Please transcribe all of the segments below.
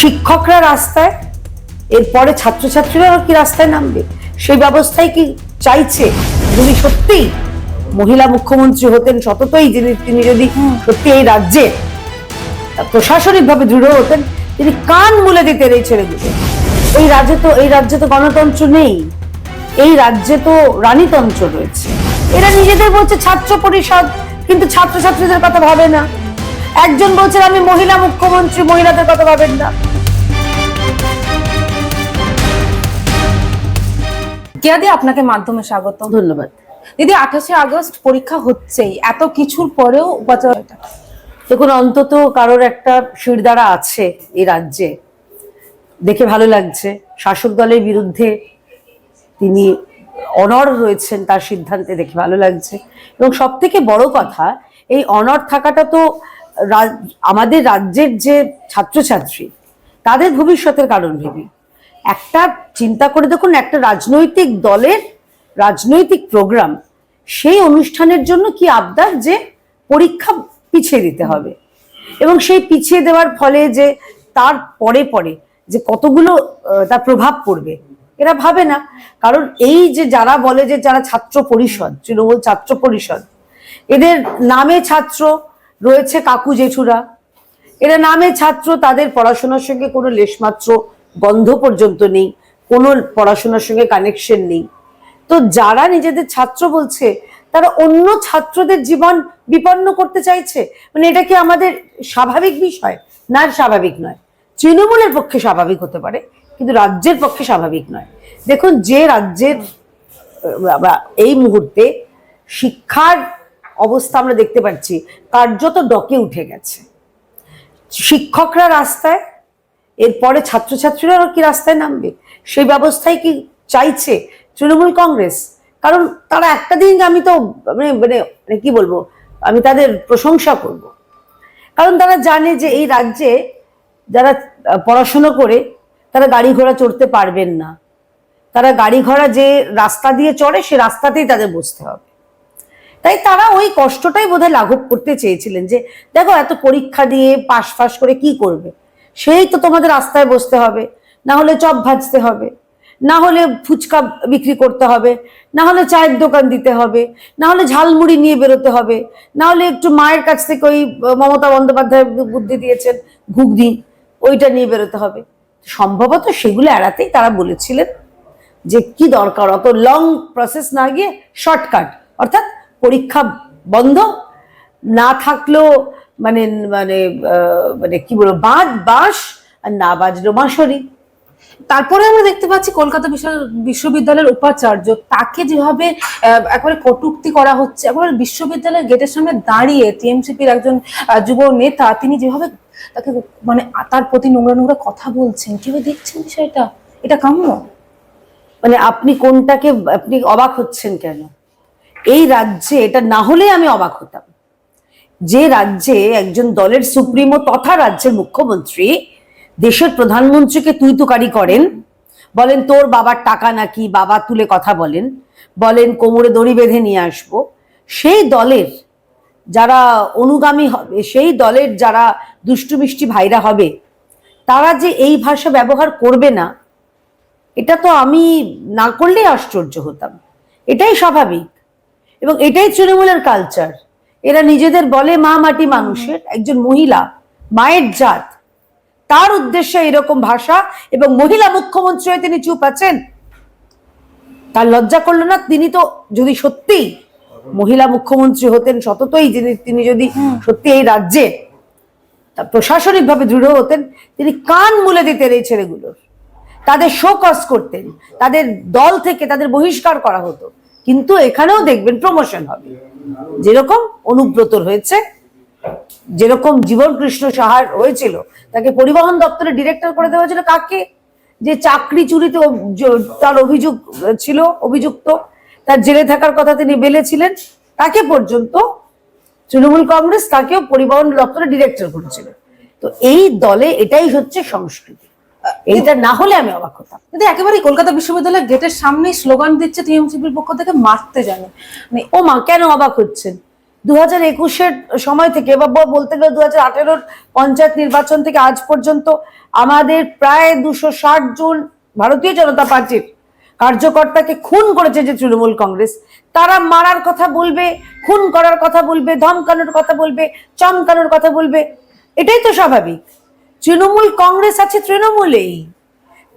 শিক্ষকরা রাস্তায় এরপরে ছাত্রছাত্রীরা কি রাস্তায় নামবে? সেই ব্যবস্থায় কি চাইছে? যদি সত্যি মহিলা মুখ্যমন্ত্রী হতেন সততই যিনি তিনি যদি সত্যি এই রাজ্যে প্রশাসনিকভাবে দৃঢ় হতেন তিনি কান মুলে দিতেন এই ছেলেগুলো এই রাজ্যে তো এই রাজ্যে তো গণতন্ত্র নেই। এই রাজ্যে তো রানীতন্ত্র রয়েছে। এরা নিজেদের বলছে ছাত্র পরিষদ কিন্তু ছাত্রছাত্রীদের কথা ভাবে না। একজন বলছেন আমি মহিলা মুখ্যমন্ত্রী মহিলাদের কথা ভাবেন না। কেয়াদি আপনাকে মাধ্যমে স্বাগত ধন্যবাদ। দিদি আঠাশে আগস্ট পরীক্ষা হচ্ছেই। এত কিছুর পরেও দেখুন অন্তত কারোর একটা শিরদাঁড়া আছে এই রাজ্যে। দেখে ভালো লাগছে। শাসক দলের বিরুদ্ধে তিনি অনর রয়েছেন তার সিদ্ধান্তে দেখে ভালো লাগছে। এবং সব থেকে বড় কথা এই অনর থাকাটা তো আমাদের রাজ্যের যে ছাত্রছাত্রী তাদের ভবিষ্যতের কারণ ভেবে একটা চিন্তা করে দেখুন, একটা রাজনৈতিক দলের রাজনৈতিক প্রোগ্রাম সেই অনুষ্ঠানের জন্য কি আবদার যে পরীক্ষা পিছিয়ে দিতে হবে? এবং সেই পিছিয়ে দেওয়ার ফলে যে তার পরে পরে যে কতগুলো তার প্রভাব পড়বে, এরা ভাবে না। কারণ এই যে যারা বলে যে যারা ছাত্র পরিষদ, তৃণমূল ছাত্র পরিষদ, এদের নামে ছাত্র রয়েছে কাকু জেঠুরা। এরা নামে ছাত্র, তাদের পড়াশোনার সঙ্গে কোনো লেশমাত্র গন্ধ পর্যন্ত নেই, কোনো পড়াশোনার সঙ্গে কানেকশন নেই। তো যারা নিজেদের ছাত্র বলছে, তারা অন্য ছাত্রদের জীবন বিপন্ন করতে চাইছে? মানে এটা কি আমাদের স্বাভাবিক বিষয়? না, স্বাভাবিক নয়। তৃণমূলের পক্ষে স্বাভাবিক হতে পারে, কিন্তু রাজ্যের পক্ষে স্বাভাবিক নয়। দেখুন, যে রাজ্যের এই মুহূর্তে শিক্ষার অবস্থা আমরা দেখতে পাচ্ছি, কার্যত ডকে উঠে গেছে। শিক্ষকরা রাস্তায় এরপরে ছাত্রছাত্রীরা কি রাস্তায় নামবে? সেই ব্যবস্থায় কি চাইছে তৃণমূল কংগ্রেস? কারণ তারা একটা দিন আমি তো মানে মানে মানে কি বলব, আমি তাদের প্রশংসা করব। কারণ তারা জানে যে এই রাজ্যে যারা পড়াশুনো করে, তারা গাড়ি ঘোড়া চড়তে পারবেন না। তারা গাড়ি ঘোড়া যে রাস্তা দিয়ে চড়ে, সে রাস্তাতেই তাদের বসতে হবে। তাই তারা ওই কষ্টটাই বোধহয় লাঘব করতে চেয়েছিলেন যে, দেখো এত পরীক্ষা দিয়ে পাশ ফাঁস করে কি করবে? সেই তো তোমাদের রাস্তায় বসতে হবে। না হলে চপ ভাজতে হবে। না হলে ফুচকা বিক্রি করতে হবে। না হলে চায়ের দোকান দিতে হবে। না হলে ঝালমুড়ি নিয়ে বেরোতে হবে। না হলে একটু মায়ের কাছ থেকে ওই মমতা বন্দ্যোপাধ্যায় বুদ্ধি দিয়েছেন, ঘুগনি, ওইটা নিয়ে বেরোতে হবে। সম্ভবত সেগুলো এড়াতেই তারা বলেছিলেন যে কি দরকার, অত লং প্রসেস না গিয়ে শর্টকাট অর্থাৎ পরীক্ষা বন্ধ, না থাকলেও মানে মানে মানে কি বলব বাদ বাঁশ আর না বাজলো বাঁশরি তারপরে আমরা দেখতে পাচ্ছি কলকাতা বিশ্ব- বিশ্ববিদ্যালয়ের উপাচার্য, তাকে যেভাবে একবারে কটুক্তি করা হচ্ছে, একবারে বিশ্ববিদ্যালয়ের গেটের সামনে দাঁড়িয়ে টিএমসিপির একজন যুব নেতা, তিনি যেভাবে তাকে মানে তার প্রতি নোংরা নোংরা কথা বলছেন, কীভাবে দেখছেন বিষয়টা? এটা কাম্য? মানে আপনি কোনটাকে, আপনি অবাক হচ্ছেন কেন? এই রাজ্যে এটা না হলে আমি অবাক হতাম। যে রাজ্যে একজন দলের সুপ্রিমো তথা রাজ্যের মুখ্যমন্ত্রী দেশের প্রধানমন্ত্রীকে তুই তুকারি করেন, বলেন, তোর বাবার টাকা নাকি? বাবা তুলে কথা বলেন। বলেন, কোমরে দড়ি বেঁধে নিয়ে আসব। সেই দলের যারা অনুগামী হবে, সেই দলের যারা দুষ্টু মিষ্টি ভাইরা হবে, তারা যে এই ভাষা ব্যবহার করবে না, এটা তো আমি না করলেই আশ্চর্য হতাম। এটাই স্বাভাবিক। এবং এটাই তৃণমূলের কালচার এরা নিজেদের বলে মা মাটি মানুষের একজন মহিলা মায়ের জাত। তার উদ্দেশ্যে এরকম ভাষা এবং মহিলা মুখ্যমন্ত্রী হয়ে তিনি চুপ আছেন? তার লজ্জা করল না? তিনি তো যদি সত্যি মহিলা মুখ্যমন্ত্রী হতেন সততই যিনি তিনি যদি সত্যি এই রাজ্যে তা প্রশাসনিকভাবে দৃঢ় হতেন তিনি কান মুলে দিতেন এই ছেলেগুলোর। তাদের শোকস করতেন তাদের দল থেকে তাদের বহিষ্কার করা হতো। কিন্তু এখানেও দেখবেন প্রমোশন হবে। যেরকম অনুব্রতর হয়েছে যেরকম জীবন কৃষ্ণ সাহার হয়েছিল তাকে পরিবহন দপ্তরের ডিরেক্টর করে দেওয়া হয়েছিল কাকে? যে চাকরি চুরিতে তার অভিযোগ ছিল, অভিযুক্ত, তার জেলে থাকার কথা তিনি বেলেছিলেন, তাকে পর্যন্ত তৃণমূল কংগ্রেস তাকেও পরিবহন দপ্তরে ডিরেক্টর করেছিল। তো এই দলে এটাই হচ্ছে সংস্কৃতি। এইটা না হলে আমি অবাক হতাম। কিন্তু একেবারে কলকাতা বিশ্ববিদ্যালয়ের গেটের সামনেই স্লোগান দিচ্ছে টিএমসিপির পক্ষ থেকে মারতে জানে। মানে ও মা কেন অবাক হচ্ছেন? দু হাজার একুশের সময় থেকে বা বলতে গেলে দু হাজার আঠেরোর পঞ্চায়েত নির্বাচন থেকে আজ পর্যন্ত আমাদের প্রায় দুশো ষাট জন ভারতীয় জনতা পার্টির কার্যকর্তাকে খুন করেছে যে তৃণমূল কংগ্রেস। তারা মারার কথা বলবে খুন করার কথা বলবে ধমকানোর কথা বলবে চমকানোর কথা বলবে। এটাই তো স্বাভাবিক। তৃণমূল কংগ্রেস আছে তৃণমূলেই।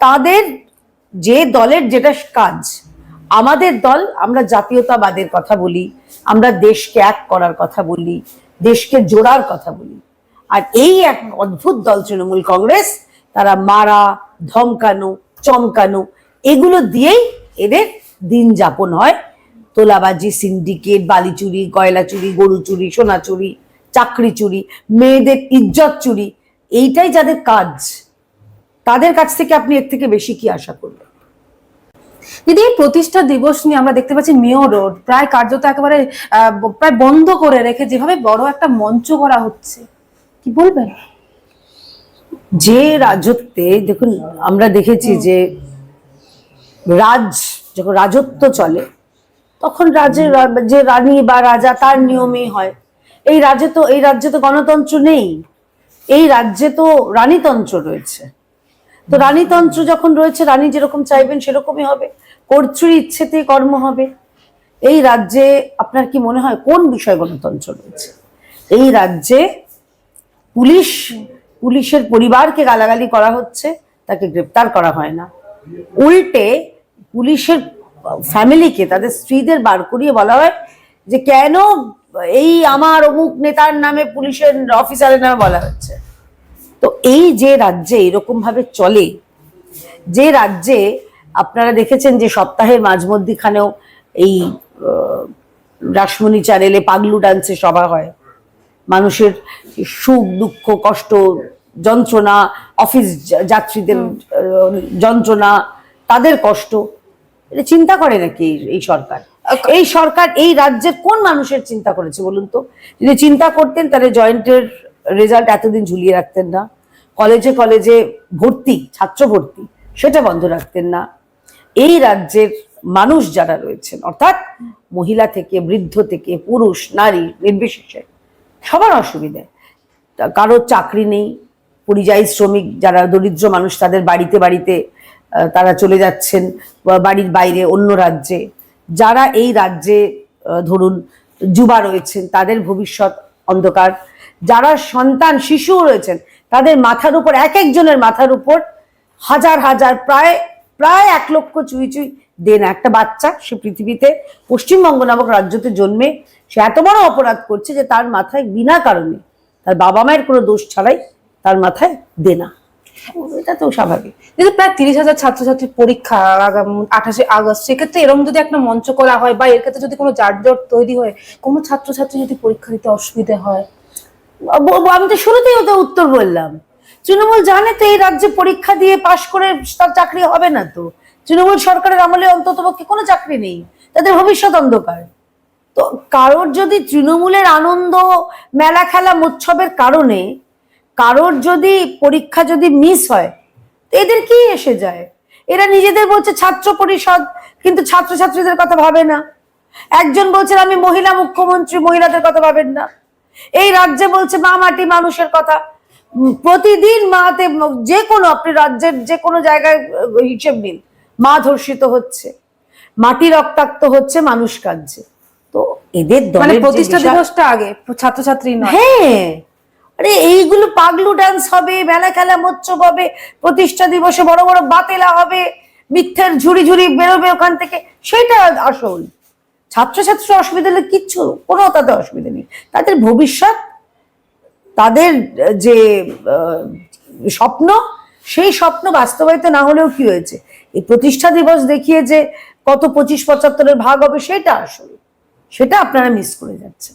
তাদের যে দলের যেটা কাজ, আমাদের দল, আমরা জাতীয়তাবাদের কথা বলি, আমরা দেশকে এক করার কথা বলি, দেশকে জোড়ার কথা বলি। আর এই এক অদ্ভুত দল তৃণমূল কংগ্রেস, তারা মারা, ধমকানো, চমকানো, এগুলো দিয়েই এদের দিন যাপন হয়। তোলাবাজি, সিন্ডিকেট বালি চুরি কয়লা চুরি গরু চুরি সোনা চুরি চাকরি চুরি মেয়েদের ইজ্জত চুরি এইটাই যাদের কাজ তাদের কাছ থেকে আপনি এর থেকে বেশি কি আশা করবেন? দিদি এই প্রতিষ্ঠা দিবস নিয়ে আমরা দেখতে পাচ্ছি মেয়র রোড প্রায় কার্যত একেবারে প্রায় বন্ধ করে রেখে যেভাবে বড় একটা মঞ্চ করা হচ্ছে কি বলবেন? যে রাজত্বে দেখুন আমরা দেখেছি যে রাজ যখন রাজত্ব চলে তখন রাজের যে রানী বা রাজা তার নিয়মেই হয়। এই রাজ্যে তো এই রাজ্যে তো গণতন্ত্র নেই। এই রাজ্যে তো রানীতন্ত্র রয়েছে। তো রানীতন্ত্র যখন রয়েছে, রানী যেরকম চাইবেন সেরকমই হবে। কর্তৃ ইচ্ছেতে কর্ম হবে। এই রাজ্যে আপনার কি মনে হয় কোন বিষয় গণতন্ত্র রয়েছে? এই রাজ্যে পুলিশ, পুলিশের পরিবারকে গালাগালি করা হচ্ছে, তাকে গ্রেপ্তার করা হয় না। উল্টে পুলিশের ফ্যামিলিকে, তাদের স্ত্রীদের বার করিয়ে বলা হয় যে কেন এই আমার অমুক নেতার নামে পুলিশের অফিসারের নামে বলা হচ্ছে। তো এই যে রাজ্যে এরকম ভাবে চলে যে রাজ্যে আপনারা দেখেছেন যে সপ্তাহের মাঝমধ্যিখানেও এই রাসমণি চ্যানেলে পাগলু ডান্সে সভা হয়। মানুষের সুখ দুঃখ কষ্ট যন্ত্রণা অফিস যাত্রীদের যন্ত্রণা তাদের কষ্ট এটা চিন্তা করে নাকি এই সরকার? এই সরকার, এই রাজ্যের কোন মানুষের চিন্তা করেছে বলুন তো? যদি চিন্তা করতেন, তাহলে জয়েন্টের রেজাল্ট এতদিন ঝুলিয়ে রাখতেন না। কলেজে কলেজে ভর্তি, ছাত্র ভর্তি, সেটা বন্ধ রাখতেন না। এই রাজ্যের মানুষ যারা রয়েছেন, অর্থাৎ মহিলা থেকে, বৃদ্ধ থেকে, পুরুষ, নারী, নির্বিশেষে, সবার অসুবিধে। তা কারোর চাকরি নেই, পরিযায়ী শ্রমিক, যারা দরিদ্র মানুষ, তাদের বাড়িতে বাড়িতে তারা চলে যাচ্ছেন বাড়ির বাইরে অন্য রাজ্যে। যারা এই রাজ্যে ধরুন যুবা রয়েছেন, তাদের ভবিষ্যৎ অন্ধকার। যারা সন্তান শিশু রয়েছেন, তাদের মাথার উপর, এক একজনের মাথার উপর হাজার হাজার, প্রায় প্রায় এক লক্ষ চুই চুই দেন। একটা বাচ্চা সে পৃথিবীতে পশ্চিমবঙ্গ নামক রাজ্যতে জন্মে, সে এত বড় অপরাধ করছে যে তার মাথায় বিনা কারণে তার বাবা মায়ের কোনো দোষ ছাড়াই তার মাথায় দেনা। এটা তো স্বাভাবিক। দিদি প্রায় তিরিশ হাজার ছাত্রছাত্রীর পরীক্ষা আঠাশে আগস্ট, সেক্ষেত্রে এরকম যদি একটা মঞ্চ করা হয় বা এর ক্ষেত্রে যদি কোনো যানজট তৈরি হয়, কোনো ছাত্রছাত্রী যদি পরীক্ষা দিতে অসুবিধে হয়? আমি তো শুরুতেই ওদের উত্তর বললাম। তৃণমূল জানে তো এই রাজ্যে পরীক্ষা দিয়ে পাশ করে তার চাকরি হবে না তো। তৃণমূল সরকারের আমলে অন্তত পক্ষে কোনো চাকরি নেই। তাদের ভবিষ্যৎ অন্ধকার। তো কারোর যদি তৃণমূলের আনন্দ মেলা খেলা উৎসবের কারণে কারোর যদি পরীক্ষা যদি মিস হয় তো এদের কি এসে যায়? এরা নিজেদের বলছে ছাত্র পরিষদ কিন্তু ছাত্রছাত্রীদের কথা ভাবে না। একজন বলছেন আমি মহিলা মুখ্যমন্ত্রী মহিলাদের কথা ভাবেন না। এই রাজ্যে বলছে মা মাটি মানুষের কথা। প্রতিদিন মাতে যে কোনো আপনি রাজ্যের যে কোনো জায়গায় হিসেব নিন মা ধর্ষিত হচ্ছে মাটি রক্তাক্ত হচ্ছে মানুষ কাঁদছে। তো এদের মানে দলের প্রতিষ্ঠা দিবসটা আগে ছাত্রছাত্রী হ্যাঁ। আরে এইগুলো পাগলু ডান্স হবে, মেলা খেলা মৎস্য হবে, প্রতিষ্ঠা দিবসে বড় বড় বাতেলা হবে, মিথ্যের ঝুড়ি ঝুড়ি বেরোবে ওখান থেকে। সেটা আসল। ছাত্রছাত্রীর অসুবিধা হলে কিচ্ছু, কোনো তাদের অসুবিধা নেই। তাদের ভবিষ্যৎ, তাদের যে স্বপ্ন, সেই স্বপ্ন বাস্তবায়িত না হলেও কি হয়েছে? এই প্রতিষ্ঠা দিবস দেখিয়ে যে কত পঁচিশ পঁচাত্তরের ভাগ হবে, সেটা আসল। সেটা আপনারা মিস করে যাচ্ছেন।